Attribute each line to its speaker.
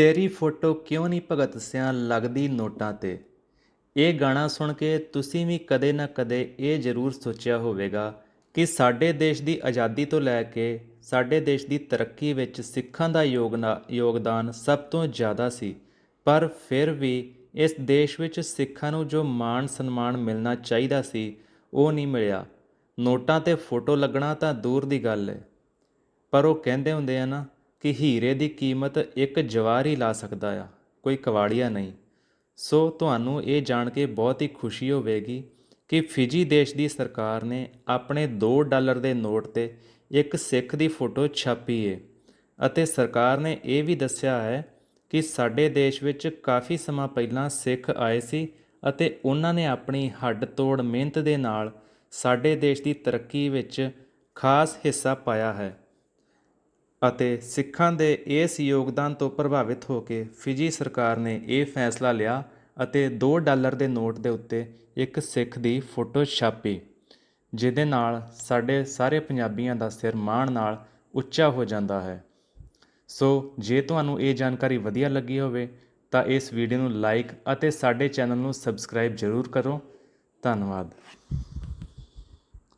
Speaker 1: ਤੇਰੀ ਫੋਟੋ ਕਿਉਂ ਨਹੀਂ ਭਗਤ ਸਿਆਂ ਲੱਗਦੀ ਨੋਟਾਂ 'ਤੇ? ਇਹ ਗਾਣਾ ਸੁਣ ਕੇ ਤੁਸੀਂ ਵੀ ਕਦੇ ਨਾ ਕਦੇ ਇਹ ਜ਼ਰੂਰ ਸੋਚਿਆ ਹੋਵੇਗਾ ਕਿ ਸਾਡੇ ਦੇਸ਼ ਦੀ ਆਜ਼ਾਦੀ ਤੋਂ ਲੈ ਕੇ ਸਾਡੇ ਦੇਸ਼ ਦੀ ਤਰੱਕੀ ਵਿੱਚ ਸਿੱਖਾਂ ਦਾ ਯੋਗਨਾ ਯੋਗਦਾਨ ਸਭ ਤੋਂ ਜ਼ਿਆਦਾ ਸੀ। ਪਰ ਫਿਰ ਵੀ ਇਸ ਦੇਸ਼ ਵਿੱਚ ਸਿੱਖਾਂ ਨੂੰ ਜੋ ਮਾਣ ਸਨਮਾਨ ਮਿਲਣਾ ਚਾਹੀਦਾ ਸੀ, ਉਹ ਨਹੀਂ ਮਿਲਿਆ। ਨੋਟਾਂ ਤੇ ਫੋਟੋ ਲੱਗਣਾ ਤਾਂ ਦੂਰ ਦੀ ਗੱਲ ਹੈ ਪਰ ਉਹ ਕਹਿੰਦੇ ਹੁੰਦੇ ਆ ਨਾ ਕਿ ਹੀਰੇ ਦੀ ਕੀਮਤ ਇੱਕ ਜਵਾਰ ਹੀ ਲਾ ਸਕਦਾ ਆ, ਕੋਈ ਕਵਾੜੀਆ ਨਹੀਂ। ਸੋ ਤੁਹਾਨੂੰ ਇਹ ਜਾਣ ਕੇ ਬਹੁਤ ਹੀ ਖੁਸ਼ੀ ਹੋਵੇਗੀ ਕਿ ਫਿਜੀ ਦੇਸ਼ ਦੀ ਸਰਕਾਰ ਨੇ ਆਪਣੇ 2 ਡਾਲਰ ਦੇ ਨੋਟ ਤੇ ਇੱਕ ਸਿੱਖ ਦੀ ਫੋਟੋ ਛਾਪੀ ਹੈ ਅਤੇ ਸਰਕਾਰ ਨੇ ਇਹ ਵੀ ਦੱਸਿਆ ਹੈ ਕਿ ਸਾਡੇ ਦੇਸ਼ ਵਿੱਚ ਕਾਫੀ ਸਮਾਂ ਪਹਿਲਾਂ ਸਿੱਖ ਆਏ ਸੀ ਅਤੇ ਉਹਨਾਂ ਨੇ ਆਪਣੀ ਹੱਡ ਤੋੜ ਮਿਹਨਤ ਦੇ ਨਾਲ ਸਾਡੇ ਦੇਸ਼ ਦੀ ਤਰੱਕੀ ਵਿੱਚ ਖਾਸ ਹਿੱਸਾ ਪਾਇਆ ਹੈ। ਅਤੇ ਸਿੱਖਾਂ ਦੇ ਇਸ ਯੋਗਦਾਨ ਤੋਂ ਪ੍ਰਭਾਵਿਤ ਹੋ ਕੇ ਫਿਜੀ ਸਰਕਾਰ ਨੇ ਇਹ ਫੈਸਲਾ ਲਿਆ ਅਤੇ 2 ਡਾਲਰ ਦੇ ਨੋਟ ਦੇ ਉੱਤੇ ਇੱਕ ਸਿੱਖ ਦੀ ਫੋਟੋ ਛਾਪੀ, ਜਿਹਦੇ ਨਾਲ ਸਾਡੇ ਸਾਰੇ ਪੰਜਾਬੀਆਂ ਦਾ ਸਿਰ ਮਾਣ ਨਾਲ ਉੱਚਾ ਹੋ ਜਾਂਦਾ ਹੈ। ਸੋ ਜੇ ਤੁਹਾਨੂੰ ਇਹ ਜਾਣਕਾਰੀ ਵਧੀਆ ਲੱਗੀ ਹੋਵੇ, ਤਾਂ ਇਸ ਵੀਡੀਓ ਨੂੰ ਲਾਈਕ ਅਤੇ ਸਾਡੇ ਚੈਨਲ ਨੂੰ ਸਬਸਕ੍ਰਾਈਬ ਜ਼ਰੂਰ ਕਰੋ। ਧੰਨਵਾਦ।